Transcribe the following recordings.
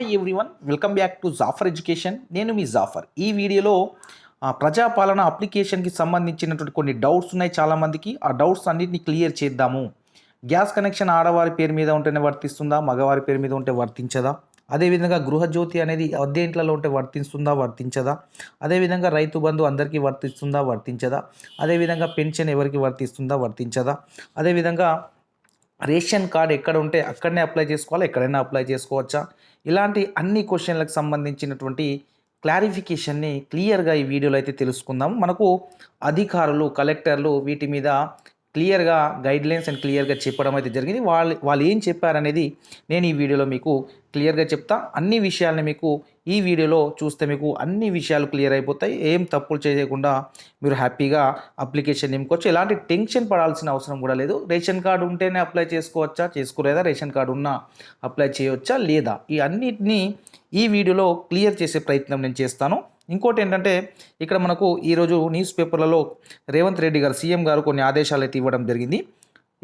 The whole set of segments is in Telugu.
Everyone welcome back to Jafar education నేను మీ జాఫర్ ఈ వీడియోలో ఆ, ప్రజాపాలన అప్లికేషన్కి సంబంధించినటువంటి కొన్ని డౌట్స్ ఉన్నాయి చాలామందికి ఆ డౌట్స్ అన్నిటిని క్లియర్ చేద్దాము. గ్యాస్ కనెక్షన్ ఆడవారి పేరు మీద ఉంటేనే వర్తిస్తుందా? మగవారి పేరు మీద ఉంటే వర్తించదా? అదేవిధంగా గృహజ్యోతి అనేది అద్దె ఇంట్లలో ఉంటే వర్తిస్తుందా? వర్తించదా? అదేవిధంగా రైతు బంధు అందరికీ వర్తిస్తుందా? వర్తించదా? అదేవిధంగా పెన్షన్ ఎవరికి వర్తిస్తుందా? వర్తించదా? అదేవిధంగా రేషన్ కార్డ్ ఎక్కడ ఉంటే అక్కడనే అప్లై చేసుకోవాలా? ఎక్కడైనా అప్లై చేసుకోవచ్చా? ఇలాంటి అన్ని క్వశ్చన్లకు సంబంధించినటువంటి క్లారిఫికేషన్ని క్లియర్గా ఈ వీడియోలో అయితే తెలుసుకుందాం. మనకు అధికారులు కలెక్టర్లు వీటి మీద క్లియర్గా గైడ్లైన్స్ అండ్ క్లియర్గా చెప్పడం అయితే జరిగింది. వాళ్ళు వాళ్ళు ఏం చెప్పారనేది నేను ఈ వీడియోలో మీకు క్లియర్గా చెప్తా. అన్ని విషయాల్ని మీకు ఈ వీడియోలో చూస్తే మీకు అన్ని విషయాలు క్లియర్ అయిపోతాయి. ఏం తప్పులు చేయకుండా మీరు హ్యాపీగా అప్లికేషన్ నింపుకోవచ్చు. ఎలాంటి టెన్షన్ పడాల్సిన అవసరం కూడా లేదు. రేషన్ కార్డు ఉంటేనే అప్లై చేసుకోవచ్చా? చేసుకోలేదా? రేషన్ కార్డు ఉన్నా అప్లై చేయవచ్చా లేదా? ఈ అన్నిటినీ ఈ వీడియోలో క్లియర్ చేసే ప్రయత్నం నేను చేస్తాను. ఇంకోటి ఏంటంటే ఇక్కడ మనకు ఈరోజు న్యూస్ పేపర్లలో రేవంత్ రెడ్డి గారు సీఎం గారు కొన్ని ఆదేశాలు అయితే ఇవ్వడం జరిగింది.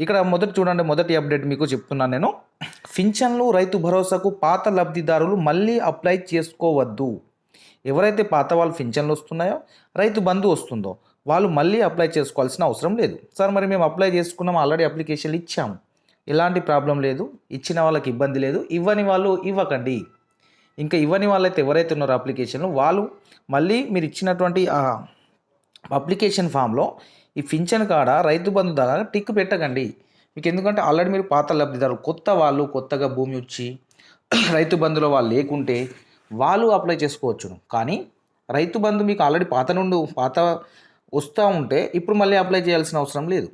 ఇక్కడ మొదటి చూడండి మొదటి అప్డేట్ మీకు చెప్తున్నాను నేను. పింఛన్లు రైతు భరోసాకు పాత లబ్ధిదారులు మళ్ళీ అప్లై చేసుకోవద్దు. ఎవరైతే పాత వాళ్ళు పింఛన్లు వస్తున్నాయో రైతు బంధు వస్తుందో వాళ్ళు మళ్ళీ అప్లై చేసుకోవాల్సిన అవసరం లేదు. సార్ మరి మేము అప్లై చేసుకున్నాం ఆల్రెడీ అప్లికేషన్లు ఇచ్చాము. ఎలాంటి ప్రాబ్లం లేదు ఇచ్చిన వాళ్ళకి ఇబ్బంది లేదు ఇవ్వని వాళ్ళు ఇవ్వకండి. ఇంకా ఇవ్వని వాళ్ళైతే ఎవరైతే ఉన్నారో అప్లికేషన్లు వాళ్ళు మళ్ళీ మీరు ఇచ్చినటువంటి అప్లికేషన్ ఫామ్లో ఈ పింఛన్ కాడ రైతు బంధు దగ్గర టిక్ పెట్టకండి. మీకు ఎందుకంటే ఆల్రెడీ మీరు పాత లబ్ధిదారు కొత్త వాళ్ళు కొత్తగా భూమి వచ్చి రైతు బంధులో వాళ్ళు లేకుంటే వాళ్ళు అప్లై చేసుకోవచ్చును. కానీ రైతు బంధు మీకు ఆల్రెడీ పాత నుండి పాత వస్తూ ఉంటే ఇప్పుడు మళ్ళీ అప్లై చేయాల్సిన అవసరం లేదు.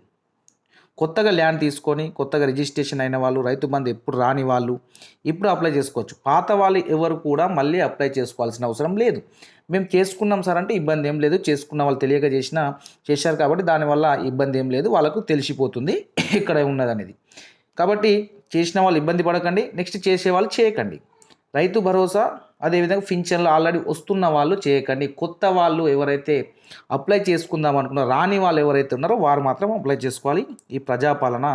కొత్తగా ల్యాండ్ తీసుకొని కొత్తగా రిజిస్ట్రేషన్ అయిన వాళ్ళు రైతు బంధు ఎప్పుడు రాని వాళ్ళు ఇప్పుడు అప్లై చేసుకోవచ్చు. పాత వాళ్ళు ఎవరు కూడా మళ్ళీ అప్లై చేసుకోవాల్సిన అవసరం లేదు. మేము చేసుకున్నాం సార్ అంటే ఇబ్బంది ఏం లేదు. చేసుకున్న వాళ్ళు తెలియక చేసిన చేశారు కాబట్టి దానివల్ల ఇబ్బంది ఏం లేదు. వాళ్ళకు తెలిసిపోతుంది ఇక్కడ ఉన్నదనేది కాబట్టి చేసిన వాళ్ళు ఇబ్బంది పడకండి. నెక్స్ట్ చేసే వాళ్ళు చేయకండి. రైతు భరోసా అదేవిధంగా పింఛన్లు ఆల్రెడీ వస్తున్న వాళ్ళు చేయకండి. కొత్త వాళ్ళు ఎవరైతే అప్లై చేసుకుందాం అనుకున్నారో రాని వాళ్ళు ఎవరైతే ఉన్నారో వారు మాత్రం అప్లై చేసుకోవాలి. ఈ ప్రజాపాలన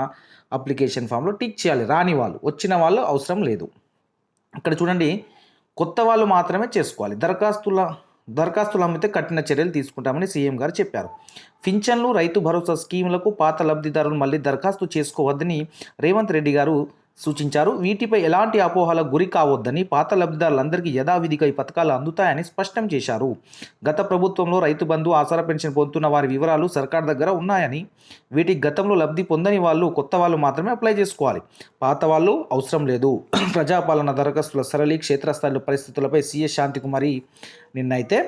అప్లికేషన్ ఫామ్లో టిక్ చేయాలి. రాని వాళ్ళు వచ్చిన వాళ్ళు అవసరం లేదు. ఇక్కడ చూడండి కొత్త వాళ్ళు మాత్రమే చేసుకోవాలి. దరఖాస్తుల దరఖాస్తులు అమ్మితే కఠిన చర్యలు తీసుకుంటామని సీఎం గారు చెప్పారు. పింఛన్లు రైతు భరోసా స్కీములకు పాత లబ్ధిదారులు మళ్ళీ దరఖాస్తు చేసుకోవద్దని రేవంత్ రెడ్డి గారు సూచించారు. వీటిపై ఎలాంటి అపోహలకు గురి కావద్దని పాత లబ్ధిదారులందరికీ యథావిధిగా ఈ పథకాలు అందుతాయని స్పష్టం చేశారు. గత ప్రభుత్వంలో రైతు బంధు ఆసరా పెన్షన్ పొందుతున్న వారి వివరాలు సర్కార్ దగ్గర ఉన్నాయని వీటికి గతంలో లబ్ధి పొందని వాళ్ళు కొత్త వాళ్ళు మాత్రమే అప్లై చేసుకోవాలి. పాత వాళ్ళు అవసరం లేదు. ప్రజాపాలన దరఖాస్తుల సరళి క్షేత్రస్థాయిలో పరిస్థితులపై సీఎస్ శాంతికుమారి నిన్నైతే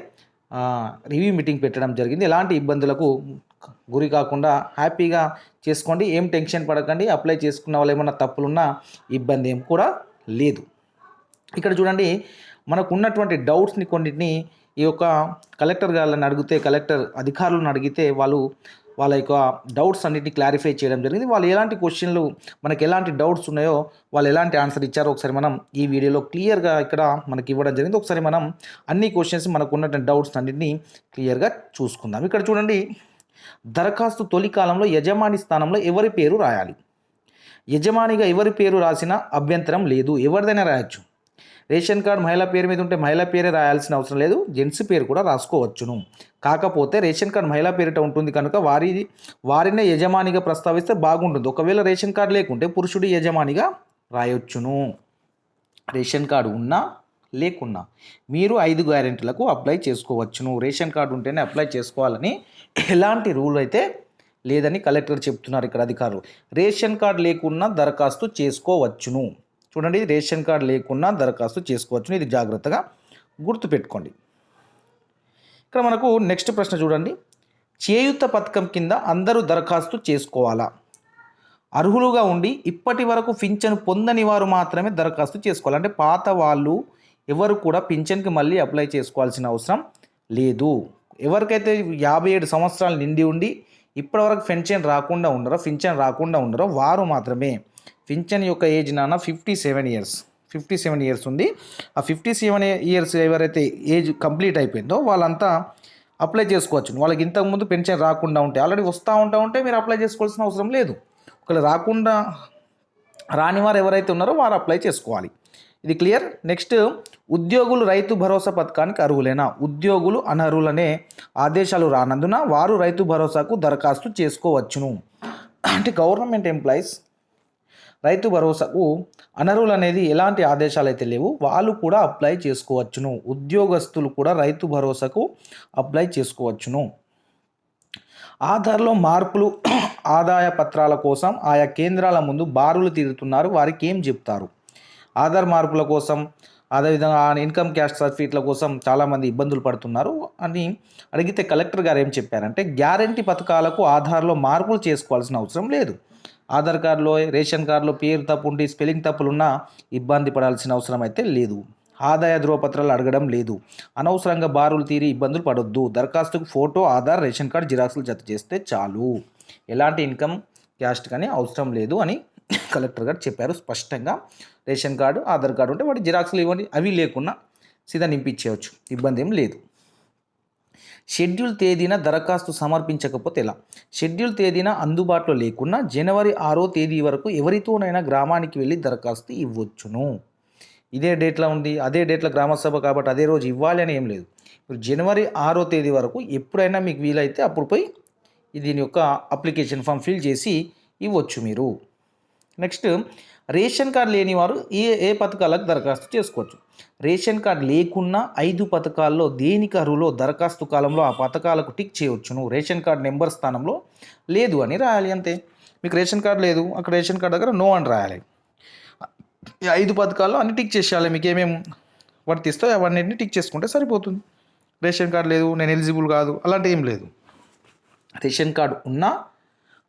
రివ్యూ మీటింగ్ పెట్టడం జరిగింది. ఎలాంటి ఇబ్బందులకు గురి కాకుండా హ్యాపీగా చేసుకోండి. ఏం టెన్షన్ పడకండి. అప్లై చేసుకున్న వాళ్ళు ఏమైనా తప్పులున్నా ఇబ్బంది ఏం కూడా లేదు. ఇక్కడ చూడండి మనకు ఉన్నటువంటి డౌట్స్ని కొన్నిటిని ఈ యొక్క కలెక్టర్ గారిని అడిగితే కలెక్టర్ అధికారులను అడిగితే వాళ్ళు వాళ్ళ యొక్క డౌట్స్ అన్నిటిని క్లారిఫై చేయడం జరిగింది. వాళ్ళు ఎలాంటి క్వశ్చన్లు మనకి ఎలాంటి డౌట్స్ ఉన్నాయో వాళ్ళు ఎలాంటి ఆన్సర్ ఇచ్చారో ఒకసారి మనం ఈ వీడియోలో క్లియర్గా ఇక్కడ మనకి ఇవ్వడం జరిగింది. ఒకసారి మనం అన్ని క్వశ్చన్స్ మనకు ఉన్నటువంటి డౌట్స్ అన్నిటిని క్లియర్గా చూసుకుందాం. ఇక్కడ చూడండి. దరఖాస్తు తొలి కాలంలో యజమాని స్థానంలో ఎవరి పేరు రాయాలి? యజమానిగా ఎవరి పేరు రాసినా అభ్యంతరం లేదు. ఎవరిదైనా రాయొచ్చు. రేషన్ కార్డు మహిళ పేరు మీద ఉంటే మహిళ పేరే రాయాల్సిన అవసరం లేదు జెంట్స్ పేరు కూడా రాసుకోవచ్చును. కాకపోతే రేషన్ కార్డు మహిళా పేరిట ఉంటుంది కనుక వారి వారినే యజమానిగా ప్రస్తావిస్తే బాగుంటుంది. ఒకవేళ రేషన్ కార్డు లేకుంటే పురుషుడి యజమానిగా రాయొచ్చును. రేషన్ కార్డు ఉన్నా లేకున్నా మీరు ఐదు గ్యారెంటీలకు అప్లై చేసుకోవచ్చును. రేషన్ కార్డు ఉంటేనే అప్లై చేసుకోవాలని ఎలాంటి రూల్ అయితే లేదని కలెక్టర్ చెప్తున్నారు ఇక్కడ అధికారులు. రేషన్ కార్డు లేకున్నా దరఖాస్తు చేసుకోవచ్చును. చూడండి రేషన్ కార్డు లేకుండా దరఖాస్తు చేసుకోవచ్చు ఇది జాగ్రత్తగా గుర్తుపెట్టుకోండి. ఇక్కడ మనకు నెక్స్ట్ ప్రశ్న చూడండి. చేయుత పథకం కింద అందరూ దరఖాస్తు చేసుకోవాలా? అర్హులుగా ఉండి ఇప్పటి వరకు పింఛను పొందని వారు మాత్రమే దరఖాస్తు చేసుకోవాలి. అంటే పాత వాళ్ళు ఎవరు కూడా పింఛన్కి మళ్ళీ అప్లై చేసుకోవాల్సిన అవసరం లేదు. ఎవరికైతే యాభై ఏడు సంవత్సరాలు నిండి ఉండి ఇప్పటివరకు పెన్షన్ రాకుండా ఉండరో పింఛన్ రాకుండా ఉండరో వారు మాత్రమే పింఛన్ యొక్క ఏజ్ నాన్న fifty seven years fifty seven years ఉంది. ఆ ఫిఫ్టీ సెవెన్ ఇయర్స్ ఎవరైతే ఏజ్ కంప్లీట్ అయిపోయిందో వాళ్ళంతా అప్లై చేసుకోవచ్చు. వాళ్ళకి ఇంతకుముందు పెన్షన్ రాకుండా ఉంటే ఆల్రెడీ వస్తూ ఉంటా ఉంటే మీరు అప్లై చేసుకోవాల్సిన అవసరం లేదు. ఒకవేళ రాకుండా రాని వారు ఎవరైతే ఉన్నారో వారు అప్లై చేసుకోవాలి. ఇది క్లియర్? నెక్స్ట్ ఉద్యోగులు రైతు భరోసా పథకానికి అర్హులేనా? ఉద్యోగులు అనర్హులనే ఆదేశాలు రానందున వారు రైతు భరోసాకు దరఖాస్తు చేసుకోవచ్చును. అంటే గవర్నమెంట్ ఎంప్లాయీస్ రైతు భరోసాకు అనర్హులు అనేది ఎలాంటి ఆదేశాలు అయితే లేవు వాళ్ళు కూడా అప్లై చేసుకోవచ్చును. ఉద్యోగస్తులు కూడా రైతు భరోసాకు అప్లై చేసుకోవచ్చును. ఆధార్లో మార్పులు ఆదాయ పత్రాల కోసం ఆయా కేంద్రాల ముందు బారులు తీరుతున్నారు. వారికి ఏం చెప్తారు? ఆధార్ మార్పుల కోసం అదేవిధంగా ఇన్కమ్ క్యాస్ట్ సర్టిఫికేట్ల కోసం చాలామంది ఇబ్బందులు పడుతున్నారు అని అడిగితే కలెక్టర్ గారు ఏం చెప్పారంటే గ్యారంటీ పథకాలకు ఆధార్లో మార్పులు చేసుకోవాల్సిన అవసరం లేదు. ఆధార్ కార్డులో రేషన్ కార్డులో పేరు తప్పు ఉండి స్పెల్లింగ్ తప్పులున్నా ఇబ్బంది పడాల్సిన అవసరం అయితే లేదు. ఆదాయ ధృవపత్రాలు అడగడం లేదు. అనవసరంగా బారులు తీరి ఇబ్బందులు పడొద్దు. దరఖాస్తుకు ఫోటో ఆధార్ రేషన్ కార్డు జిరాక్స్లు జత చేస్తే చాలు. ఎలాంటి ఇన్కమ్ క్యాస్ట్ కానీ అవసరం లేదు అని కలెక్టర్ గారు చెప్పారు. స్పష్టంగా రేషన్ కార్డు ఆధార్ కార్డు ఉంటే వాటి జిరాక్స్లు ఇవ్వండి. అవి లేకున్నా సీదా నింపించేయచ్చు ఇబ్బంది ఏం లేదు. షెడ్యూల్ తేదీన దరఖాస్తు సమర్పించకపోతే ఎలా? షెడ్యూల్ తేదీన అందుబాటులో లేకున్నా జనవరి ఆరో తేదీ వరకు ఎవరితోనైనా గ్రామానికి వెళ్ళి దరఖాస్తు ఇవ్వచ్చును. ఇదే డేట్లో ఉంది. అదే డేట్లో గ్రామసభ కాబట్టి అదే రోజు ఇవ్వాలి అని ఏం లేదు. ఇప్పుడు జనవరి ఆరో తేదీ వరకు ఎప్పుడైనా మీకు వీలైతే అప్పుడు పోయి దీని యొక్క అప్లికేషన్ ఫామ్ ఫిల్ చేసి ఇవ్వచ్చు మీరు. నెక్స్ట్ రేషన్ కార్డు లేని వారు ఏ ఏ పథకాలకు దరఖాస్తు చేసుకోవచ్చు? రేషన్ కార్డు లేకున్నా ఐదు పథకాల్లో దేనికి అర్హులో దరఖాస్తు కాలంలో ఆ పథకాలకు టిక్ చేయవచ్చును? రేషన్ కార్డు నెంబర్ స్థానంలో లేదు అని రాయాలి అంతే. మీకు రేషన్ కార్డు లేదు అక్కడ రేషన్ కార్డు దగ్గర నో అని రాయాలి. ఐదు పథకాల్లో అన్ని టిక్ చేసేయాలి మీకు ఏమేమి వర్తిస్తో అవన్నింటిని టిక్ చేసుకుంటే సరిపోతుంది. రేషన్ కార్డు లేదు నేను ఎలిజిబుల్ కాదు అలాంటి ఏం లేదు. రేషన్ కార్డు ఉన్నా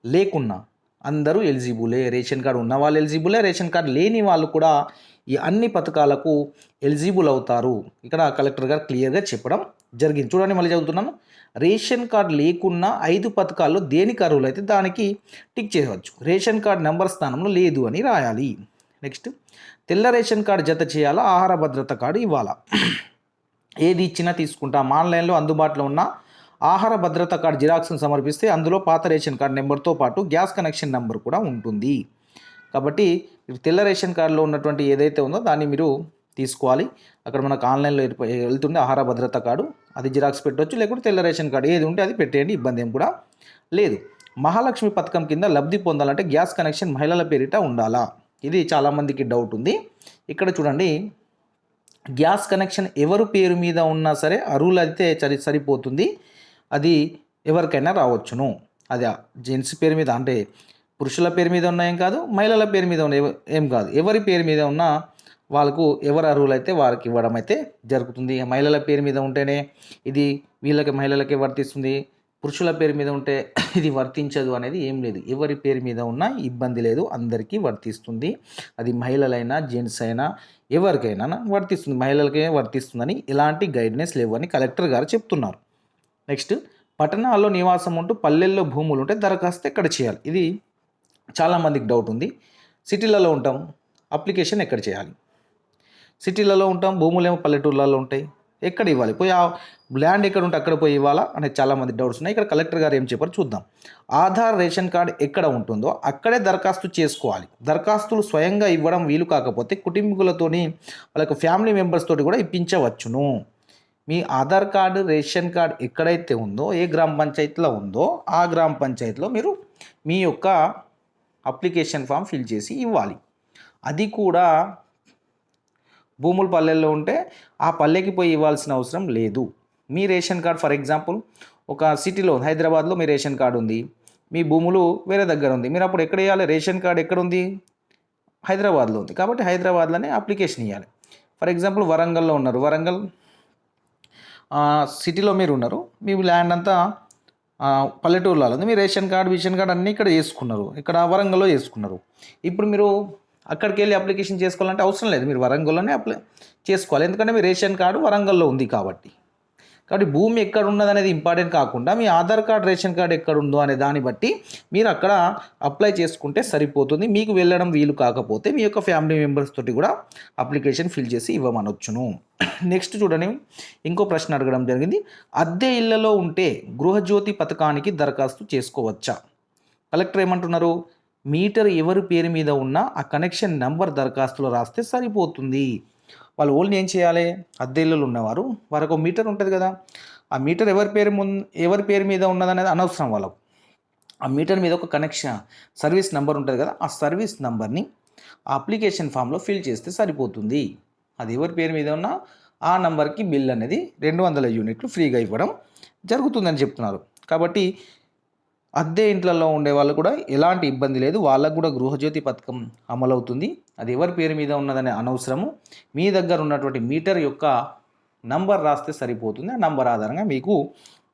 లేకున్నా అందరూ ఎలిజిబులే. రేషన్ కార్డు ఉన్న వాళ్ళు ఎలిజిబులే. రేషన్ కార్డు లేని వాళ్ళు కూడా ఈ అన్ని పథకాలకు ఎలిజిబుల్ అవుతారు. ఇక్కడ కలెక్టర్ గారు క్లియర్గా చెప్పడం జరిగింది. చూడండి మళ్ళీ చదువుతున్నాను. రేషన్ కార్డు లేకున్నా ఐదు పథకాల్లో దేనికి అర్హులు అయితే దానికి టిక్ చేయవచ్చు. రేషన్ కార్డు నెంబర్ స్థానంలో లేదు అని రాయాలి. నెక్స్ట్ తెల్ల రేషన్ కార్డు జత చేయాలా? ఆహార భద్రత కార్డు ఇవ్వాలా? ఏది ఇచ్చినా తీసుకుంటాం. ఆన్లైన్లో అందుబాటులో ఉన్న ఆహార భద్రత కార్డు జిరాక్స్ను సమర్పిస్తే అందులో పాత రేషన్ కార్డు నెంబర్తో పాటు గ్యాస్ కనెక్షన్ నెంబర్ కూడా ఉంటుంది. కాబట్టి తెల్ల రేషన్ కార్డులో ఉన్నటువంటి ఏదైతే ఉందో దాన్ని మీరు తీసుకోవాలి. అక్కడ మనకు ఆన్లైన్లో ఏర్ప- వెళ్తుండే ఆహార భద్రత కార్డు అది జిరాక్స్ పెట్టవచ్చు లేకుంటే తెల్ల రేషన్ కార్డు ఏది ఉంటే అది పెట్టేయండి ఇబ్బంది ఏం కూడా లేదు. మహాలక్ష్మి పథకం కింద లబ్ధి పొందాలంటే గ్యాస్ కనెక్షన్ మహిళల పేరిట ఉండాలా? ఇది చాలామందికి డౌట్ ఉంది. ఇక్కడ చూడండి. గ్యాస్ కనెక్షన్ ఎవరు పేరు మీద ఉన్నా సరే అరువులు అయితే సరి సరిపోతుంది. అది ఎవరికైనా రావచ్చును. అది జెంట్స్ పేరు మీద అంటే పురుషుల పేరు మీద ఉన్న ఏం కాదు మహిళల పేరు మీద ఉన్న ఏం కాదు. ఎవరి పేరు మీద ఉన్న వాళ్ళకు ఎవరు అర్హులు అయితే వారికి ఇవ్వడం అయితే జరుగుతుంది. మహిళల పేరు మీద ఉంటేనే ఇది వీళ్ళకి మహిళలకే వర్తిస్తుంది. పురుషుల పేరు మీద ఉంటే ఇది వర్తించదు అనేది ఏం లేదు. ఎవరి పేరు మీద ఉన్నా ఇబ్బంది లేదు అందరికీ వర్తిస్తుంది. అది మహిళలైనా జెంట్స్ అయినా ఎవరికైనా వర్తిస్తుంది. మహిళలకే వర్తిస్తుందని ఎలాంటి గైడ్నెస్ లేవు అని కలెక్టర్ గారు చెప్తున్నారు. నెక్స్ట్ పట్టణాల్లో నివాసం ఉంటూ పల్లెల్లో భూములు ఉంటే దరఖాస్తు ఎక్కడ చేయాలి? ఇది చాలామందికి డౌట్ ఉంది. సిటీలలో ఉంటాం అప్లికేషన్ ఎక్కడ చేయాలి? సిటీలలో ఉంటాం భూములు ఏమో పల్లెటూర్లలో ఉంటాయి. ఎక్కడ ఇవ్వాలి? పోయి ఆ ల్యాండ్ ఎక్కడ ఉంటే అక్కడ పోయి ఇవ్వాలా? అనే చాలామంది డౌట్స్ ఉన్నాయి. ఇక్కడ కలెక్టర్ గారు ఏం చెప్పారు చూద్దాం. ఆధార్ రేషన్ కార్డు ఎక్కడ ఉంటుందో అక్కడే దరఖాస్తు చేసుకోవాలి. దరఖాస్తులు స్వయంగా ఇవ్వడం వీలు కాకపోతే కుటుంబీకులతోని వాళ్ళ ఫ్యామిలీ మెంబర్స్ తోటి కూడా ఇప్పించవచ్చును. మీ ఆధార్ కార్డు రేషన్ కార్డు ఎక్కడైతే ఉందో ఏ గ్రామ పంచాయతీలో ఉందో ఆ గ్రామ పంచాయతీలో మీరు మీ యొక్క అప్లికేషన్ ఫామ్ ఫిల్ చేసి ఇవ్వాలి. అది కూడా భూములు పల్లెల్లో ఉంటే ఆ పల్లెకి పోయి ఇవ్వాల్సిన అవసరం లేదు. మీ రేషన్ కార్డ్ ఫర్ ఎగ్జాంపుల్ ఒక సిటీలో హైదరాబాద్లో మీ రేషన్ కార్డు ఉంది. మీ భూములు వేరే దగ్గర ఉంది. మీరు అప్పుడు ఎక్కడ ఇవ్వాలి రేషన్ కార్డు ఎక్కడ ఉంది? హైదరాబాద్లో ఉంది. కాబట్టి హైదరాబాద్లోనే అప్లికేషన్ ఇవ్వాలి ఫర్ ఎగ్జాంపుల్ వరంగల్లో ఉన్నారు. వరంగల్ సిటీలో మీరు ఉన్నారు మీ ల్యాండ్ అంతా పల్లెటూరులో ఉంది. మీ రేషన్ కార్డు విషన్ కార్డు అన్నీ ఇక్కడ చేసుకున్నారు. ఇక్కడ వరంగల్లో చేసుకున్నారు. ఇప్పుడు మీరు అక్కడికి వెళ్ళి అప్లికేషన్ చేసుకోవాలంటే అవసరం లేదు. మీరు వరంగల్లోనే అప్లై చేసుకోవాలి. ఎందుకంటే మీ రేషన్ కార్డు వరంగల్లో ఉంది కాబట్టి. కాబట్టి భూమి ఎక్కడ ఉన్నది అనేది ఇంపార్టెంట్ కాకుండా మీ ఆధార్ కార్డ్ రేషన్ కార్డు ఎక్కడ ఉందో అనే దాన్ని బట్టి మీరు అక్కడ అప్లై చేసుకుంటే సరిపోతుంది. మీకు వెళ్ళడం వీలు కాకపోతే మీ యొక్క ఫ్యామిలీ మెంబర్స్ తోటి కూడా అప్లికేషన్ ఫిల్ చేసి ఇవ్వమనొచ్చును. నెక్స్ట్ చూడండి ఇంకో ప్రశ్న అడగడం జరిగింది. అద్దె ఇళ్ళలో ఉంటే గృహజ్యోతి పథకానికి దరఖాస్తు చేసుకోవచ్చా? కలెక్టర్ ఏమంటున్నారు? మీటర్ ఎవరి పేరు మీద ఉన్నా ఆ కనెక్షన్ నెంబర్ దరఖాస్తులో రాస్తే సరిపోతుంది. వాళ్ళు ఓన్లీ ఏం చేయాలి? అద్దె ఇల్లులు ఉన్నవారు. వారికి ఒక మీటర్ ఉంటుంది కదా. ఆ మీటర్ ఎవరి పేరు ముం ఎవరి పేరు మీద ఉన్నదనేది అనవసరం వాళ్ళకు. ఆ మీటర్ మీద ఒక కనెక్షన్ సర్వీస్ నెంబర్ ఉంటుంది కదా. ఆ సర్వీస్ నెంబర్ని ఆ అప్లికేషన్ ఫామ్లో ఫిల్ చేస్తే సరిపోతుంది. అది ఎవరి పేరు మీద ఉన్నా ఆ నంబర్కి బిల్ అనేది రెండు వందల యూనిట్లు ఫ్రీగా ఇవ్వడం జరుగుతుందని చెప్తున్నారు. కాబట్టి అద్దె ఇంట్లలో ఉండే వాళ్ళు కూడా ఎలాంటి ఇబ్బంది లేదు. వాళ్ళకు కూడా గృహజ్యోతి పథకం అమలవుతుంది. అది ఎవరి పేరు మీద ఉన్నదనే అనవసరము. మీ దగ్గర ఉన్నటువంటి మీటర్ యొక్క నంబర్ రాస్తే సరిపోతుంది. ఆ నంబర్ ఆధారంగా మీకు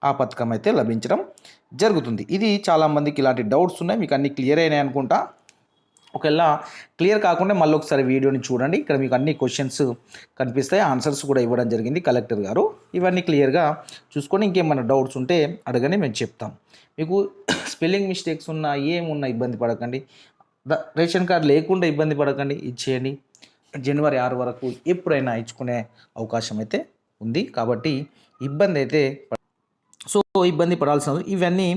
ఆ పథకం అయితే లభించడం జరుగుతుంది. ఇది చాలామందికి ఇలాంటి డౌట్స్ ఉన్నాయి. మీకు అన్ని క్లియర్ అయినాయి అనుకుంటా. ఒకవేళ క్లియర్ కాకుండా మళ్ళీ ఒకసారి వీడియోని చూడండి. ఇక్కడ మీకు అన్ని క్వశ్చన్స్ కనిపిస్తాయి. ఆన్సర్స్ కూడా ఇవ్వడం జరిగింది కలెక్టర్ గారు. ఇవన్నీ క్లియర్గా చూసుకొని ఇంకేమైనా డౌట్స్ ఉంటే అడగని మేము చెప్తాం. మీకు స్పెల్లింగ్ మిస్టేక్స్ ఉన్నా ఏమున్నా ఇబ్బంది పడకండి. ద- రేషన్ కార్డు లేకుండా ఇబ్బంది పడకండి. ఇచ్చేయండి జనవరి ఆరు వరకు ఎప్పుడైనా ఇచ్చుకునే అవకాశం అయితే ఉంది. కాబట్టి ఇబ్బంది అయితే సో ఇబ్బంది పడాల్సిన ఇవన్నీ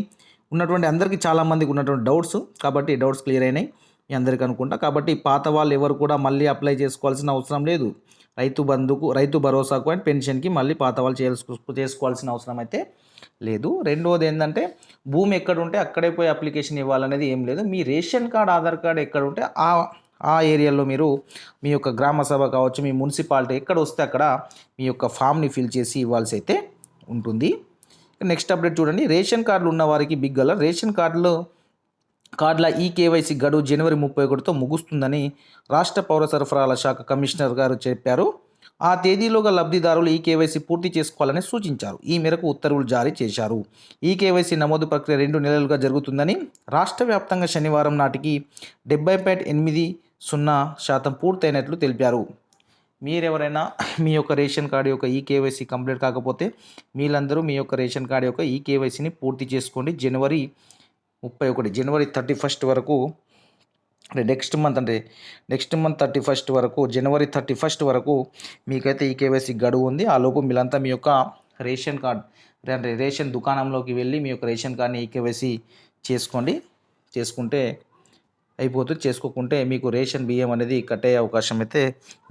ఉన్నటువంటి అందరికీ చాలామందికి ఉన్నటువంటి డౌట్స్. కాబట్టి డౌట్స్ క్లియర్ అయినాయి. మీ అందరికీ అనుకుంటా. కాబట్టి పాత వాళ్ళు ఎవరు కూడా మళ్ళీ అప్లై చేసుకోవాల్సిన అవసరం లేదు. రైతు బంధుకు రైతు భరోసాకు అండ్ పెన్షన్కి మళ్ళీ పాత వాళ్ళు చేసుకోవాల్సిన అవసరం అయితే లేదు. రెండవది ఏంటంటే భూమి ఎక్కడ ఉంటే అక్కడే పోయి అప్లికేషన్ ఇవ్వాలనేది ఏం లేదు. మీ రేషన్ కార్డ్ ఆధార్ కార్డ్ ఎక్కడ ఉంటే ఆ ఆ ఏరియాలో మీరు మీ యొక్క గ్రామ సభ కావచ్చు మీ మున్సిపాలిటీ ఎక్కడ వస్తే అక్కడ మీ యొక్క ఫామ్ని ఫిల్ చేసి ఇవ్వాల్సి అయితే ఉంటుంది నెక్స్ట్ అప్డేట్ చూడండి. రేషన్ కార్డులు ఉన్న వారికి బిగ్ అలర్ రేషన్ కార్డులో కార్డుల ఈ కేవైసీ గడువు జనవరి ముప్పై ఒకటితో ముగుస్తుందని రాష్ట్ర పౌర సరఫరాల శాఖ కమిషనర్ గారు చెప్పారు. ఆ తేదీలోగా లబ్ధిదారులు ఈ కేవైసీ పూర్తి చేసుకోవాలని సూచించారు. ఈ మేరకు ఉత్తర్వులు జారీ చేశారు. ఈ కేవైసీ నమోదు ప్రక్రియ రెండు నెలలుగా జరుగుతుందని రాష్ట్ర వ్యాప్తంగా శనివారం నాటికి డెబ్బై పాయింట్ ఎనిమిది సున్నా శాతం పూర్తయినట్లు తెలిపారు. మీరెవరైనా మీ యొక్క రేషన్ కార్డు యొక్క ఈ కేవైసీ కంప్లీట్ కాకపోతే మీరందరూ మీ యొక్క రేషన్ కార్డు యొక్క ఈ కేవైసీని పూర్తి చేసుకోండి. జనవరి ముప్పై ఒకటి జనవరి థర్టీ ఫస్ట్ వరకు నెక్స్ట్ మంత్ అంటే నెక్స్ట్ మంత్ థర్టీ ఫస్ట్ వరకు జనవరి థర్టీ ఫస్ట్ వరకు మీకైతే ఈ కేవైసీ గడువు ఉంది. ఆ లోపు మీరంతా మీ యొక్క రేషన్ కార్డ్ అంటే రేషన్ దుకాణంలోకి వెళ్ళి మీ యొక్క రేషన్ కార్డ్ని ఈ కేవైసీ చేసుకోండి. చేసుకుంటే అయిపోతుంది చేసుకోకుంటే మీకు రేషన్ బియ్యం అనేది కట్ అయ్యే అవకాశం అయితే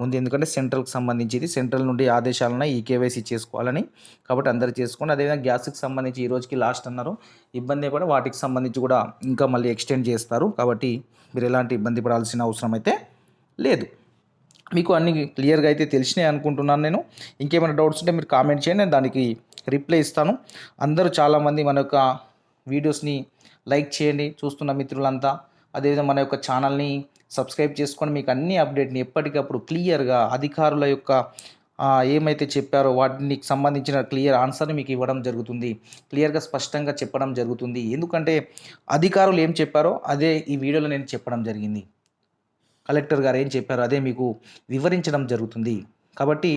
ఉంది. ఎందుకంటే సెంట్రల్కి సంబంధించి ఇది సెంట్రల్ నుండి ఆదేశాలను ఈ కేవైసీ చేసుకోవాలని కాబట్టి అందరూ చేసుకోండి. అదేవిధంగా గ్యాస్కి సంబంధించి ఈ రోజుకి లాస్ట్ అన్నారు. ఇబ్బంది కూడా వాటికి సంబంధించి కూడా ఇంకా మళ్ళీ ఎక్స్టెండ్ చేస్తారు. కాబట్టి మీరు ఎలాంటి ఇబ్బంది పడాల్సిన అవసరం అయితే లేదు. మీకు అన్ని క్లియర్గా అయితే తెలిసినాయి అనుకుంటున్నాను నేను. ఇంకేమైనా డౌట్స్ ఉంటే మీరు కామెంట్ చేయండి. నేను దానికి రిప్లై ఇస్తాను. అందరూ చాలామంది మన యొక్క వీడియోస్ని లైక్ చేయండి. చూస్తున్న మిత్రులంతా అదేవిధంగా మన యొక్క ఛానల్ని సబ్స్క్రైబ్ చేసుకొని మీకు అన్ని అప్డేట్ని ఎప్పటికప్పుడు క్లియర్గా అధికారుల యొక్క ఏమైతే చెప్పారో వాటికి సంబంధించిన క్లియర్ ఆన్సర్ని మీకు ఇవ్వడం జరుగుతుంది. క్లియర్గా స్పష్టంగా చెప్పడం జరుగుతుంది. ఎందుకంటే అధికారులు ఏం చెప్పారో అదే ఈ వీడియోలో నేను చెప్పడం జరిగింది. కలెక్టర్ గారు ఏం చెప్పారో అదే మీకు వివరించడం జరుగుతుంది. కాబట్టి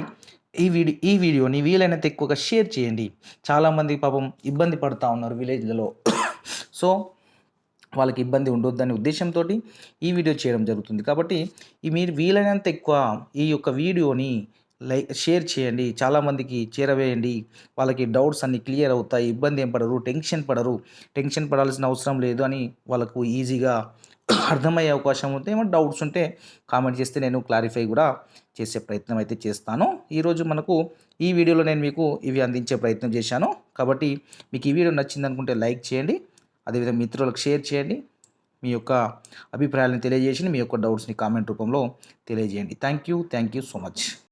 ఈ వీడియో ఈ వీడియోని వీలైనంత ఎక్కువగా షేర్ చేయండి. చాలామంది పాపం ఇబ్బంది పడుతూ ఉన్నారు విలేజ్లలో. సో వాళ్ళకి ఇబ్బంది ఉండొద్దనే ఉద్దేశంతో ఈ వీడియో చేయడం జరుగుతుంది. కాబట్టి ఈ మీరు వీలైనంత ఎక్కువ ఈ యొక్క వీడియోని లైక్ షేర్ చేయండి. చాలామందికి చేరవేయండి. వాళ్ళకి డౌట్స్ అన్ని క్లియర్ అవుతాయి. ఇబ్బంది ఏం పడరు. టెన్షన్ పడరు. టెన్షన్ పడాల్సిన అవసరం లేదు అని వాళ్ళకు ఈజీగా అర్థమయ్యే అవకాశం ఉంటే ఏమైనా డౌట్స్ ఉంటే కామెంట్ చేస్తే నేను క్లారిఫై కూడా చేసే ప్రయత్నం అయితే చేస్తాను. ఈరోజు మనకు ఈ వీడియోలో నేను మీకు ఇవి అందించే ప్రయత్నం చేశాను. కాబట్టి మీకు ఈ వీడియో నచ్చిందనుకుంటే లైక్ చేయండి. అదేవిధంగా మిత్రులకు షేర్ చేయండి. మీ యొక్క అభిప్రాయాలను తెలియజేసి మీ యొక్క డౌట్స్ని కామెంట్ రూపంలో తెలియజేయండి. Thank you thank you so much